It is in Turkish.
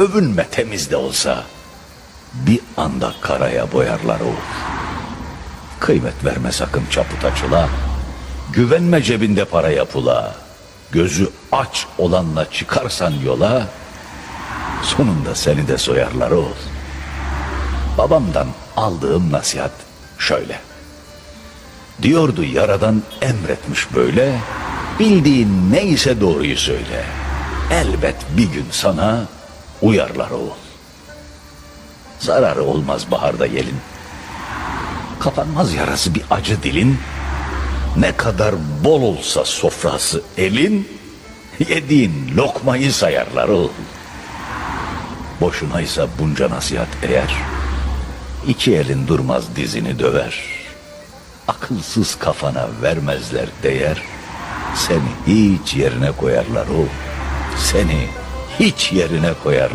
övünme temiz de olsa bir anda karaya boyarlar oğul. Kıymet verme sakın çaputaçıla, güvenme cebinde para yapula, gözü aç olanla çıkarsan yola, sonunda seni de soyarlar oğul. Babamdan aldığım nasihat şöyle. Diyordu yaradan emretmiş böyle, bildiğin neyse doğruyu söyle. Elbet bir gün sana uyarlar oğul. Zararı olmaz baharda yelin. Kapanmaz yarası bir acı dilin. Ne kadar bol olsa sofrası elin, yediğin lokmayı sayarlar oğul. Boşunaysa bunca nasihat eğer, iki elin durmaz dizini döver. Akılsız kafana vermezler değer, seni hiç yerine koyarlar o, seni hiç yerine koyarlar.